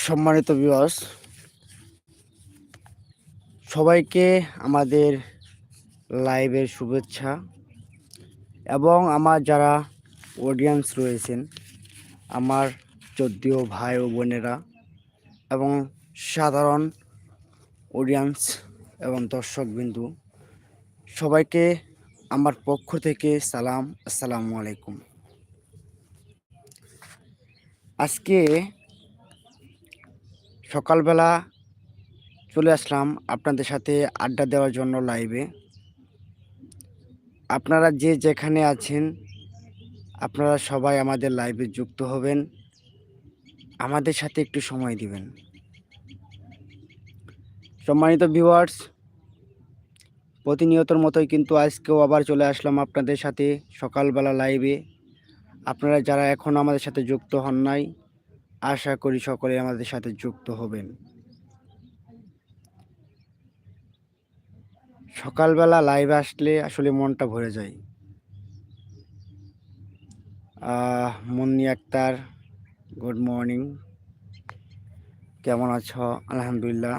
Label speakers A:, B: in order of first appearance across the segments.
A: সম্মানিত বিবাস সবাইকে আমাদের লাইভের শুভেচ্ছা এবং আমার যারা অডিয়েন্স রয়েছেন, আমার চোদ্দীয় ভাই ও বোনেরা এবং সাধারণ অডিয়েন্স এবং দর্শকবিন্দু, সবাইকে আমার পক্ষ থেকে সালাম, আসসালামু আলাইকুম। আজকে সকালবেলা চলে আসলাম আপনাদের সাথে আড্ডা দেওয়ার জন্য লাইভে আপনারা যে যেখানে আছেন, আপনারা সবাই আমাদের লাইভে যুক্ত হবেন। আমাদের সাথে একটু সময় দিবেন। সম্মানিত ভিউয়ার্স প্রতিনিয়তর মতোই কিন্তু আজকেও আবার চলে আসলাম আপনাদের সাথে সকালবেলা লাইভে আপনারা যারা এখনও আমাদের সাথে যুক্ত হন নাই আশা করি সকলে আমাদের সাথে যুক্ত হবেন। সকালবেলা লাইভ আসলে আসলে মনটা ভরে যায়। মুন্নি আক্তার গুড মর্নিং কেমন আছো? আলহামদুলিল্লাহ।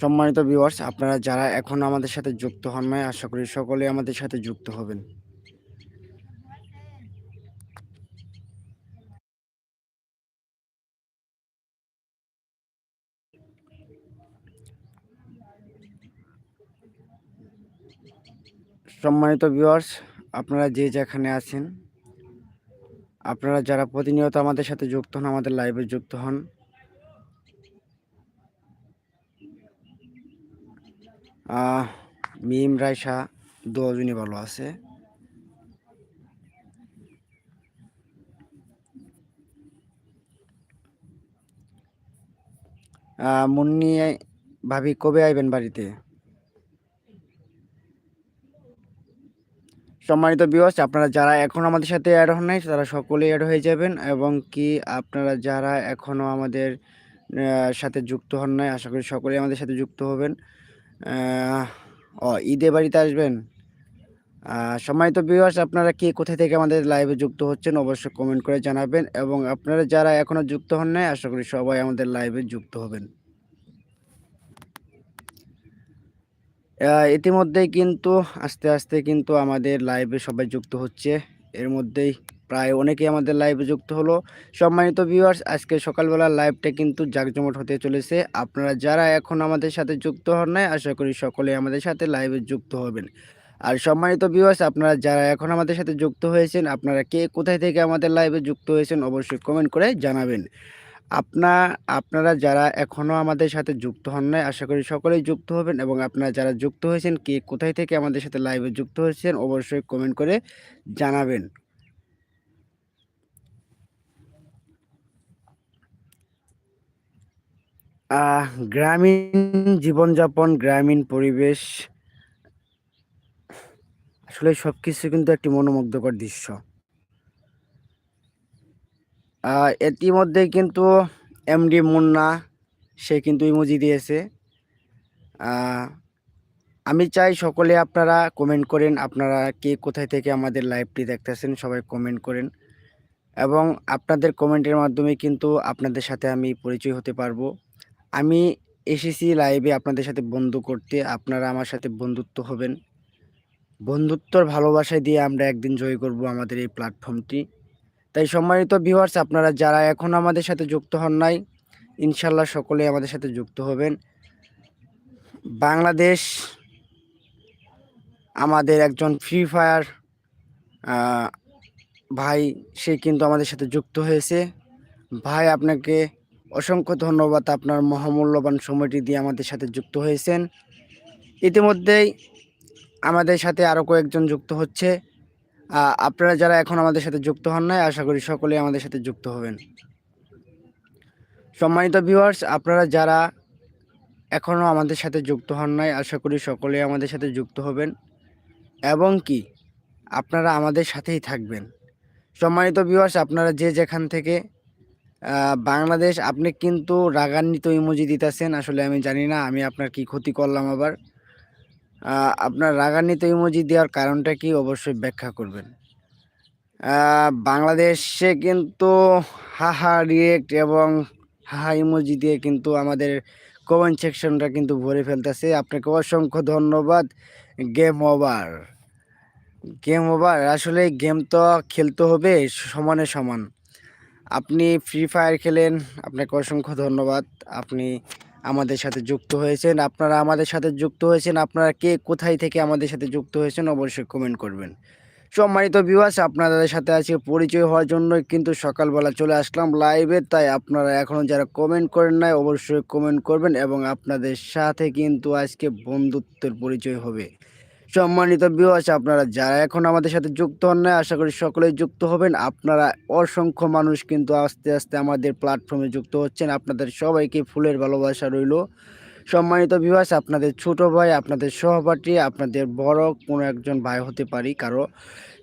A: সম্মানিত ভিউয়ার্স আপনারা যারা এখন আমাদের সাথে যুক্ত হন নাই, আশা করি সকলে আমাদের সাথে যুক্ত হবেন। সম্মানিত ভিউয়ার্স আপনারা যে যেখানে আছেন, আপনারা যারা প্রতিনিয়ত আমাদের সাথে যুক্ত হন, আমাদের লাইভে যুক্ত হন মিম রাইসা দুজনই ভালো আছে। মুন্নি, ভাবি, কবে আইবেন বাড়িতে? সম্মানিত বিওস আপনারা যারা এখন আমাদের সাথে অ্যাড হন নাই, তারা সকলেই অ্যাড হয়ে যাবেন এবং কি আপনারা যারা এখনও আমাদের সাথে যুক্ত হন নাই, আশা করি সকলেই আমাদের সাথে যুক্ত হবেন। ও, ঈদে বাড়িতে আসবেন? সম্মানিত ভিউয়ার্স আপনারা কে কোথায় থেকে আমাদের লাইভে যুক্ত হচ্ছেন অবশ্যই কমেন্ট করে জানাবেন এবং আপনারা যারা এখনও যুক্ত হন নাই, আশা করি সবাই আমাদের লাইভে যুক্ত হবেন। ইতিমধ্যেই কিন্তু, আস্তে আস্তে কিন্তু আমাদের লাইভে সবাই যুক্ত হচ্ছে। এর মধ্যেই প্রায় অনেকেই আমাদের লাইভে যুক্ত হলো। সম্মানিত ভিউয়ার্স আজকে সকালবেলা লাইভটা কিন্তু জাঁকজমট হতে চলেছে। আপনারা যারা এখন আমাদের সাথে যুক্ত হন নাই, আশা করি সকলে আমাদের সাথে লাইভে যুক্ত হবেন। আর সম্মানিত ভিউয়ার্স আপনারা যারা এখন আমাদের সাথে যুক্ত হয়েছেন, আপনারা কে কোথায় থেকে আমাদের লাইভে যুক্ত হয়েছেন, অবশ্যই কমেন্ট করে জানাবেন। আপনা, আপনারা যারা এখনও আমাদের সাথে যুক্ত হন নাই, আশা করি সকলেই যুক্ত হবেন এবং আপনারা যারা যুক্ত হয়েছেন, কে কোথায় থেকে আমাদের সাথে লাইভে যুক্ত হয়েছেন, অবশ্যই কমেন্ট করে জানাবেন। গ্রামীণ জীবনযাপন, গ্রামীণ পরিবেশ আসলে সবকিছু কিন্তু একটি মনোমুগ্ধকর দৃশ্য। ইতিমধ্যে কিন্তু এমডি মুন্না, সে কিন্তু ইমোজি দিয়েছে। আমি চাই সকলে আপনারা কমেন্ট করেন, আপনারা কে কোথায় থেকে আমাদের লাইভটি দেখতেছেন, সবাই কমেন্ট করেন। এবং আপনাদের কমেন্টের মাধ্যমে কিন্তু আপনাদের সাথে আমি পরিচয় হতে পারব। আমি এসেছি লাইভে আপনাদের সাথে বন্ধু করতে। আপনারা আমার সাথে বন্ধুত্ব হবেন। বন্ধুত্বর ভালোবাসায় দিয়ে আমরা একদিন জয় করব আমাদের এই প্ল্যাটফর্মটি তাই সম্মানিত ভিউয়ার্স আপনারা যারা এখন আমাদের সাথে যুক্ত হন নাই ইনশাল্লাহ সকলে আমাদের সাথে যুক্ত হবেন। বাংলাদেশ আমাদের একজন ফ্রি ফায়ার ভাই, সে কিন্তু আমাদের সাথে যুক্ত হয়েছে। ভাই, আপনাকে অসংখ্য ধন্যবাদ আপনার মহামূল্যবান সময়টি দিয়ে আমাদের সাথে যুক্ত হয়েছেন। ইতিমধ্যেই আমাদের সাথে আরও কয়েকজন যুক্ত হচ্ছে। আপনারা যারা এখন আমাদের সাথে যুক্ত হন নাই, আশা করি সকলেই আমাদের সাথে যুক্ত হবেন। সম্মানিত ভিউয়ার্স আপনারা যারা এখনও আমাদের সাথে যুক্ত হন নাই, আশা করি সকলেই আমাদের সাথে যুক্ত হবেন। এবং কি, আপনারা আমাদের সাথেই থাকবেন। সম্মানিত ভিউয়ার্স আপনারা যে যেখান থেকে বাংলাদেশ, আপনি কিন্তু রাগান্বিত ইমোজি দিতেছেন, আসলে আমি জানি না, আমি আপনার কি ক্ষতি করলাম আবার। আপনার রাগান্বিত ইমোজি দেওয়ার কারণটা কি অবশ্যই ব্যাখ্যা করবেন। বাংলাদেশে কিন্তু হাহা রিয়েক্ট এবং হাহা ইমোজি দিয়ে কিন্তু আমাদের কমেন্ট সেকশনটা কিন্তু ভরে ফেলতেছে। আপনাকে অসংখ্য ধন্যবাদ গেম ওভার গেম ওভার আসলে গেম তো খেলতে হবে, সমানে সমান। আপনি ফ্রি ফায়ার খেলেন, আপনাকে অসংখ্য ধন্যবাদ। আপনি আমাদের সাথে যুক্ত হয়েছেন। আপনারা আমাদের সাথে যুক্ত হয়েছেন। আপনারা কে কোথায় থেকে আমাদের সাথে যুক্ত হয়েছেন অবশ্যই কমেন্ট করবেন। সম্মানিত বিবাস আপনাদের সাথে আজকে পরিচয় হওয়ার জন্য কিন্তু সকালবেলা চলে আসলাম লাইভে তাই আপনারা এখনও যারা কমেন্ট করেন নাই, অবশ্যই কমেন্ট করবেন এবং আপনাদের সাথে কিন্তু আজকে বন্ধুত্বের পরিচয় হবে। সম্মানিত বিবাস আপনারা যারা এখন আমাদের সাথে যুক্ত হন না আশা করি সকলেই যুক্ত হবেন। আপনারা অসংখ্য মানুষ কিন্তু আস্তে আস্তে আমাদের প্ল্যাটফর্মে যুক্ত হচ্ছেন। আপনাদের সবাইকে ফুলের ভালোবাসা রইল। সম্মানিত বিবাস আপনাদের ছোট ভাই, আপনাদের সহপাঠী, আপনাদের বড় কোনো একজন ভাই হতে পারি কারও।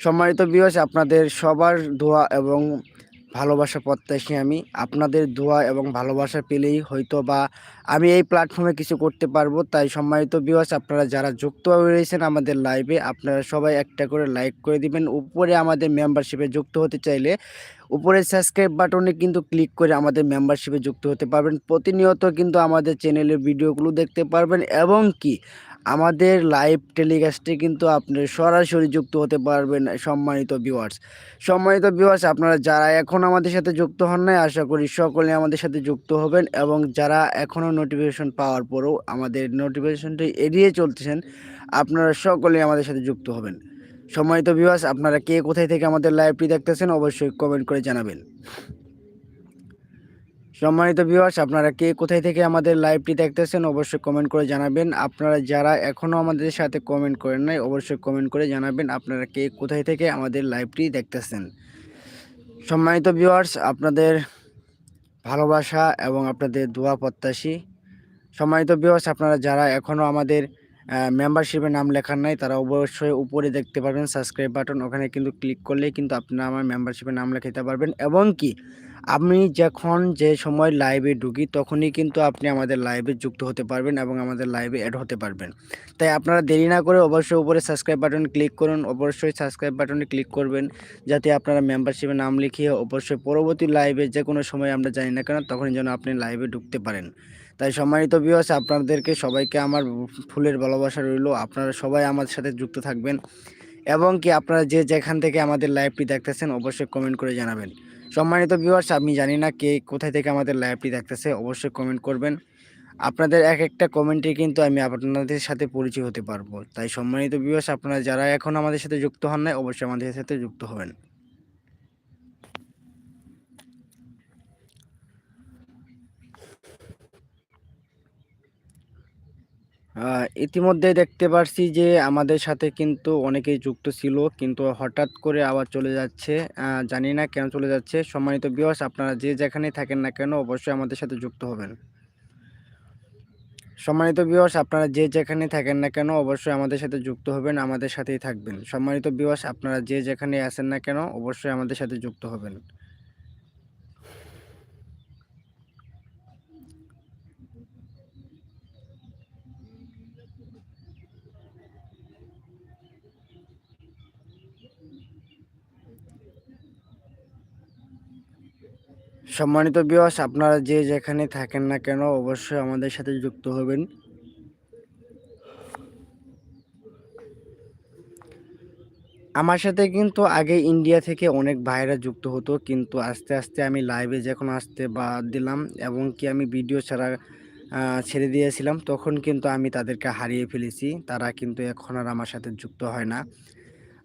A: সম্মানিত বিবাস আপনাদের সবার দোয়া এবং ভালোবাসা প্রত্যাশী আমি। আপনাদের দোয়া এবং ভালোবাসা পেলেই হয়তো বা আমি এই প্ল্যাটফর্মে কিছু করতে পারব। তাই সম্মানিত বিবাস আপনারা যারা যুক্ত রয়েছেন আমাদের লাইভে আপনারা সবাই একটা করে লাইক করে দিবেন। উপরে আমাদের মেম্বারশিপে যুক্ত হতে চাইলে উপরে সাবস্ক্রাইব বাটনে কিন্তু ক্লিক করে আমাদের মেম্বারশিপে যুক্ত হতে পারবেন। প্রতিনিয়ত কিন্তু আমাদের চ্যানেলের ভিডিওগুলো দেখতে পারবেন এবং কি আমাদের লাইভ টেলিকাস্টে কিন্তু আপনি সরাসরি যুক্ত হতে পারবেন সম্মানিত ভিউয়ার্স সম্মানিত ভিউয়ার্স আপনারা যারা এখন আমাদের সাথে যুক্ত হন নাই, আশা করি সকলে আমাদের সাথে যুক্ত হবেন এবং যারা এখনও নোটিফিকেশন পাওয়ার পরেও আমাদের নোটিফিকেশনটি এড়িয়ে চলতেছেন, আপনারা সকলে আমাদের সাথে যুক্ত হবেন। সম্মানিত ভিউয়ার্স আপনারা কে কোথায় থেকে আমাদের লাইভটি দেখতেছেন, অবশ্যই কমেন্ট করে জানাবেন। সম্মানিত ভিউয়ার্স আপনারা কে কোথায় থেকে আমাদের লাইভটি দেখতেছেন, অবশ্যই কমেন্ট করে জানাবেন। আপনারা যারা এখনও আমাদের সাথে কমেন্ট করেন নাই, অবশ্যই কমেন্ট করে জানাবেন আপনারা কে কোথায় থেকে আমাদের লাইভটি দেখতেছেন। সম্মানিত ভিউয়ার্স আপনাদের ভালোবাসা এবং আপনাদের দোয়া প্রত্যাশী। সম্মানিত ভিউয়ার্স আপনারা যারা এখনও আমাদের মেম্বারশিপে নাম লেখার নাই, তারা অবশ্যই উপরে দেখতে পারবেন সাবস্ক্রাইব বাটন ওখানে কিন্তু ক্লিক করলেই কিন্তু আপনারা আমার মেম্বারশিপে নাম লেখাতে পারবেন। এবং কি? আমি যখন যে সময় লাইভে ঢুকি, তখনই কিন্তু আপনি আমাদের লাইভে যুক্ত হতে পারবেন এবং আমাদের লাইভে অ্যাড হতে পারবেন। তাই আপনারা দেরি না করে অবশ্যই উপরে সাবস্ক্রাইব বাটন ক্লিক করুন, অবশ্যই সাবস্ক্রাইব বাটনে ক্লিক করবেন, যাতে আপনারা মেম্বারশিপে নাম লিখিয়ে অবশ্যই পরবর্তী লাইভে যে কোনো সময় আমরা জানি না কেন তখন যেন আপনি লাইভে ঢুকতে পারেন। তাই সম্মানিত বিবাস আপনাদেরকে সবাইকে আমার ফুলের ভালোবাসা রইল। আপনারা সবাই আমার সাথে যুক্ত থাকবেন এবং কি আপনারা যে যেখান থেকে আমাদের লাইভটি দেখতেছেন, অবশ্যই কমেন্ট করে জানাবেন। সম্মানিত ভিউয়ার্স আমি জানি না কে কোথায় থেকে আমাদের লাইভটি দেখতেছে, অবশ্যই কমেন্ট করবেন। আপনাদের এক একটা কমেন্টে কিন্তু আমি আপনাদের সাথে পরিচয় হতে পারব। তাই সম্মানিত ভিউয়ার্স আপনারা যারা এখন আমাদের সাথে যুক্ত হন নাই, অবশ্যই আমাদের সাথে যুক্ত হবেন। ইতিমধ্যে দেখতে পারছি যে আমাদের সাথে কিন্তু অনেকেই যুক্ত ছিল, কিন্তু হঠাৎ করে আবার চলে যাচ্ছে। জানি না কেন চলে যাচ্ছে। সম্মানিত বিয়স আপনারা যে যেখানে থাকেন না কেন অবশ্যই আমাদের সাথে যুক্ত হবেন। সম্মানিত বিয়স আপনারা যে যেখানে থাকেন না কেন অবশ্যই আমাদের সাথে যুক্ত হবেন, আমাদের সাথেই থাকবেন। সম্মানিত বিয়স আপনারা যে যেখানে আছেন না কেন অবশ্যই আমাদের সাথে যুক্ত হবেন। সম্মানিত বিয়স আপনারা যে যেখানে থাকেন না কেন অবশ্যই আমাদের সাথে যুক্ত হবেন। আমার সাথে কিন্তু আগে ইন্ডিয়া থেকে অনেক ভাইরা যুক্ত হতো, কিন্তু আস্তে আস্তে আমি লাইভে যখন আসতে বাদ দিলাম এবং কি আমি ভিডিও ছাড়া ছেড়ে দিয়েছিলাম, তখন কিন্তু আমি তাদেরকে হারিয়ে ফেলেছি। তারা কিন্তু এখন আর আমার সাথে যুক্ত হয় না।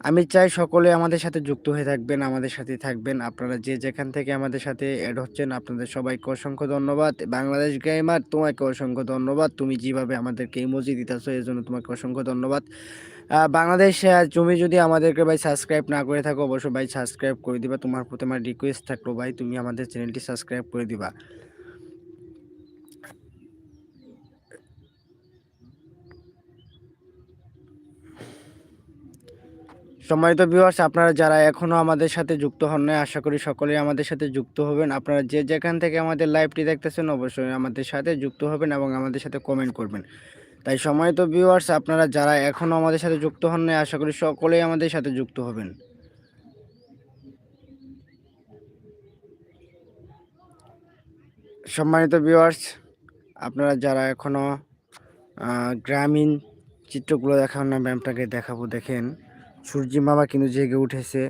A: আমি চাই সকলে আমাদের সাথে যুক্ত হয়ে থাকবেন, আমাদের সাথে থাকবেন। আপনারা যে যেখান থেকে আমাদের সাথে অ্যাড হচ্ছেন, আপনাদের সবাইকে অসংখ্য ধন্যবাদ। বাংলাদেশ গেমার তোমাকে অসংখ্য ধন্যবাদ। তুমি যেভাবে আমাদেরকে ইমোজি দিতেছো, এর জন্য তোমাকে অসংখ্য ধন্যবাদ। বাংলাদেশ তুমি যদি আমাদেরকে ভাই সাবস্ক্রাইব না করে থাকো, অবশ্যই ভাই সাবস্ক্রাইব করে দিবা। তোমার প্রতি আমার রিকোয়েস্ট থাকল ভাই, তুমি আমাদের চ্যানেলটি সাবস্ক্রাইব করে দিবা। সম্মানিত ভিউয়ার্স আপনারা যারা এখনও আমাদের সাথে যুক্ত হন নাই, আশা করি সকলেই আমাদের সাথে যুক্ত হবেন। আপনারা যে যেখান থেকে আমাদের লাইভটি দেখতেছেন, অবশ্যই আমাদের সাথে যুক্ত হবেন এবং আমাদের সাথে কমেন্ট করবেন। তাই সম্মানিত ভিউয়ার্স আপনারা যারা এখনও আমাদের সাথে যুক্ত হন নাই, আশা করি সকলেই আমাদের সাথে যুক্ত হবেন। সম্মানিত ভিউয়ার্স আপনারা যারা এখনও গ্রামীণ চিত্রগুলো দেখান না আপনাকে দেখাবো, দেখেন। সূর্যি মামা কিন্তু জেগে উঠেছে।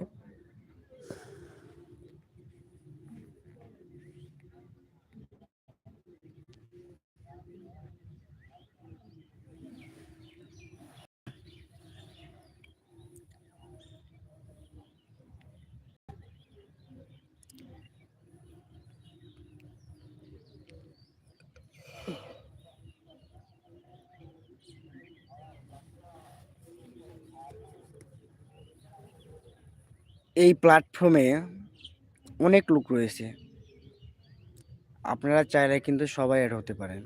A: প্ল্যাটফর্মে অনেক লোক রয়েছে। আপনারা চাইলে কিন্তু সবাই অ্যাড হতে পারেন।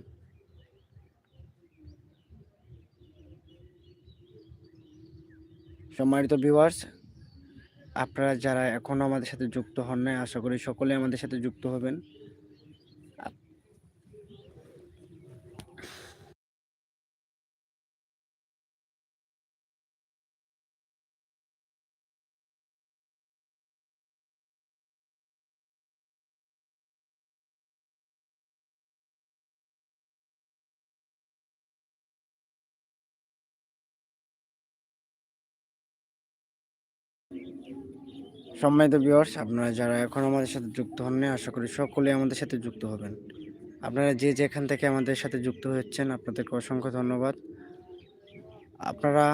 A: সম্মানিত ভিউয়ার্স আপনারা যারা এখনও আমাদের সাথে যুক্ত হন নাই, আশা করি সকলে আমাদের সাথে যুক্ত হবেন। সম্মানিত বিয়র্স আপনারা যারা এখন আমাদের সাথে যুক্ত হন নাই আশা করি সকলে আমাদের সাথে যুক্ত হবেন। আপনারা যে যেখান থেকে আমাদের সাথে যুক্ত হচ্ছেন আপনাদেরকে অসংখ্য ধন্যবাদ। আপনারা